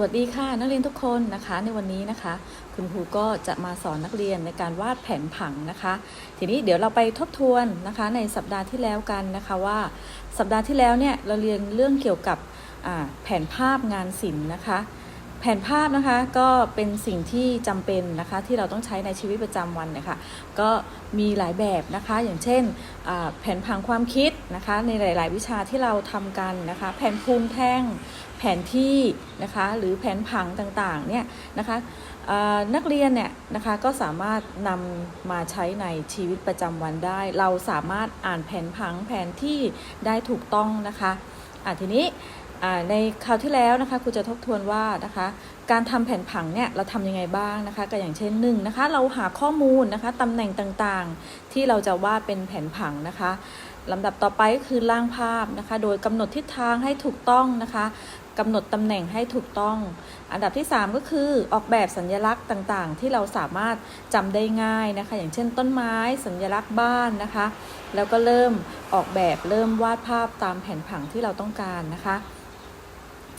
วัสดีค่ะนักเรียนทุกคนนะคะในวันนี้นะคะ คุณครูก็จะมาสอนนักเรียนในการวาดแผนผังนะคะ ทีนี้เดี๋ยวเราไปทบทวนนะคะในสัปดาห์ที่แล้วกันนะคะว่า สัปดาห์ที่แล้วเนี่ยเราเรียนเรื่องเกี่ยวกับแผนภาพงานศิลป์นะคะ แผนภาพนะคะก็เป็นสิ่งที่จำเป็นนะคะที่เราต้องใช้ในชีวิตประจำวันเนี่ยค่ะก็มีหลายแบบนะคะอย่างเช่นแผนผังความคิดนะคะในหลาย ๆ วิชาที่เราทำกันนะคะแผนภูมิแท่งแผนที่นะคะหรือแผนผังต่าง ๆ เนี่ยนะคะนักเรียนเนี่ยนะคะก็สามารถนำมาใช้ในชีวิตประจำวันได้ เราสามารถอ่านแผนผังแผนที่ได้ถูกต้องนะคะอะทีนี้ ในคราวที่แล้วนะคะครูจะทบทวนว่านะคะการทำแผนผังเนี่ยเราทำยังไงบ้างนะคะก็อย่างเช่นหนึ่งนะคะเราหาข้อมูลนะคะตำแหน่งต่างๆ ที่เราจะวาดเป็นแผนผังนะคะลำดับต่อไปก็คือร่างภาพนะคะ โดยกำหนดทิศทางให้ถูกต้องนะคะกำหนดตำแหน่งให้ถูกต้อง อันดับที่ 3 ก็คือออกแบบสัญลักษณ์ต่างๆ ที่เราสามารถจำได้ง่ายนะคะ อย่างเช่นต้นไม้สัญลักษณ์บ้านนะคะ แล้วก็เริ่มออกแบบเริ่มวาดภาพตามแผนผังที่เราต้องการนะคะ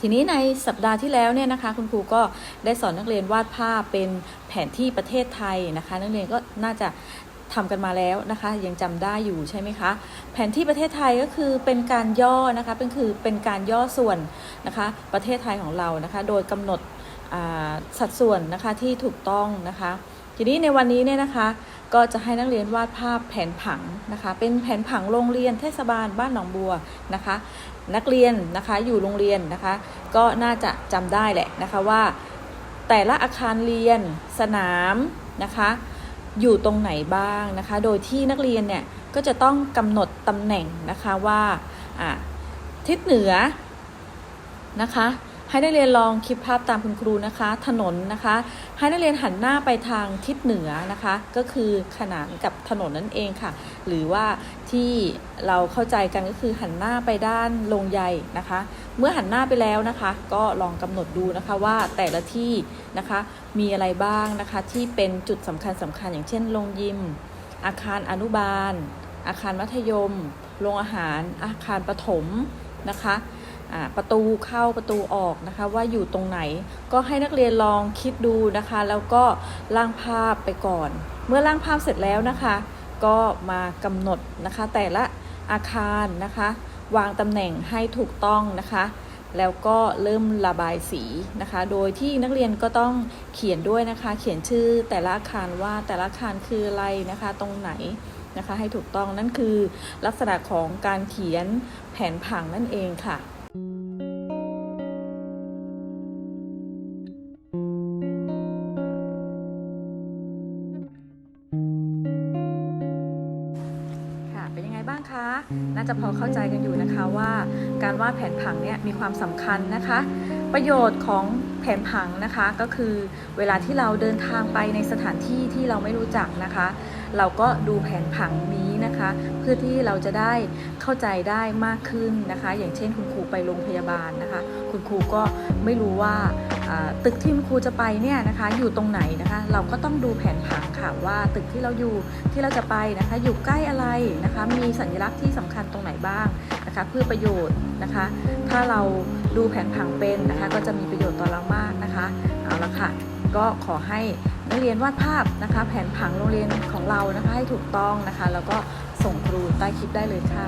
ทีนี้ในสัปดาห์ที่แล้วเนี่ยนะคะคุณครูก็ได้สอนนักเรียนวาดภาพเป็นแผนที่ประเทศไทยนะคะ นักเรียนก็น่าจะทำกันมาแล้วนะคะ ยังจำได้อยู่ใช่ไหมคะ แผนที่ประเทศไทยก็คือเป็นการย่อนะคะเป็นคือเป็นการย่อส่วนนะคะ ประเทศไทยของเรานะคะ โดยกำหนดอ่าสัดส่วนนะคะที่ถูกต้องนะคะ ทีนี้ในวันนี้เนี่ยนะคะก็จะให้นักเรียนวาดภาพแผนผังนะคะ เป็นแผนผังโรงเรียนเทศบาลบ้านหนองบัวนะคะ นักเรียนนะคะอยู่โรงเรียนนะคะ ก็น่าจะจำได้แหละนะคะว่า แต่ละอาคารเรียนสนามนะคะ อยู่ตรงไหนบ้างนะคะ โดยที่นักเรียนเนี่ยก็จะต้องกำหนดตำแหน่งนะคะว่าทิศเหนือนะคะ ให้นักเรียนลองคิดภาพตามคุณครูนะคะ ถนนนะคะ ให้นักเรียนหันหน้าไปทางทิศเหนือนะคะ ก็คือขนานกับถนนนั่นเองค่ะ หรือว่าที่เราเข้าใจกันก็คือหันหน้าไปด้านลงใยนะคะ เมื่อหันหน้าไปแล้วนะคะ ก็ลองกำหนดดูนะคะว่าแต่ละที่นะคะมีอะไรบ้างนะคะ ที่เป็นจุดสำคัญสำคัญอย่างเช่นโรงยิม อาคารอนุบาล อาคารมัธยมโรงอาหาร อาคารประถมนะคะ ประตูเข้าประตูออกนะคะ ว่าอยู่ตรงไหน ก็ให้นักเรียนลองคิดดูนะคะ แล้วก็ร่างภาพไปก่อน เมื่อร่างภาพเสร็จแล้วนะคะ ก็มากำหนดนะคะ แต่ละอาคารนะคะ วางตำแหน่งให้ถูกต้องนะคะ แล้วก็เริ่มระบายสีนะคะ โดยที่นักเรียนก็ต้องเขียนด้วยนะคะ เขียนชื่อแต่ละอาคารว่าแต่ละอาคารคืออะไรนะคะ ตรงไหนนะคะให้ถูกต้องนั่นคือลักษณะของการเขียนแผนผังนั่นเองค่ะ บ้างคะ น่าจะพอเข้าใจกันอยู่นะคะว่า การวาดแผนผังเนี่ยมีความสำคัญนะคะ ประโยชน์ของแผนผังนะคะก็คือเวลาที่เราเดินทางไปในสถานที่ที่เราไม่รู้จักนะคะ เราก็ดูแผนผังนี้นะคะ เพื่อที่เราจะได้เข้าใจได้มากขึ้นนะคะ อย่างเช่นคุณครูไปโรงพยาบาลนะคะ คุณครูก็ไม่รู้ว่าตึกที่คุณครูจะไปเนี่ยนะคะอยู่ตรงไหนนะคะ เราก็ต้องดูแผนผังค่ะว่าตึกที่เราอยู่ที่เราจะไปนะคะ อยู่ใกล้อะไรนะคะ มีสัญลักษณ์ที่สำคัญตรงไหนบ้างนะคะ เพื่อประโยชน์นะคะ ถ้าเราดูแผนผังเป็นนะคะ ก็จะมีประโยชน์ต่อเรามากนะคะเอาละค่ะก็ขอให้ นักเรียนวาดภาพนะคะ แผนผังโรงเรียนของเรานะคะ ให้ถูกต้องนะคะ แล้วก็ส่งครูใต้คลิปได้เลยค่ะ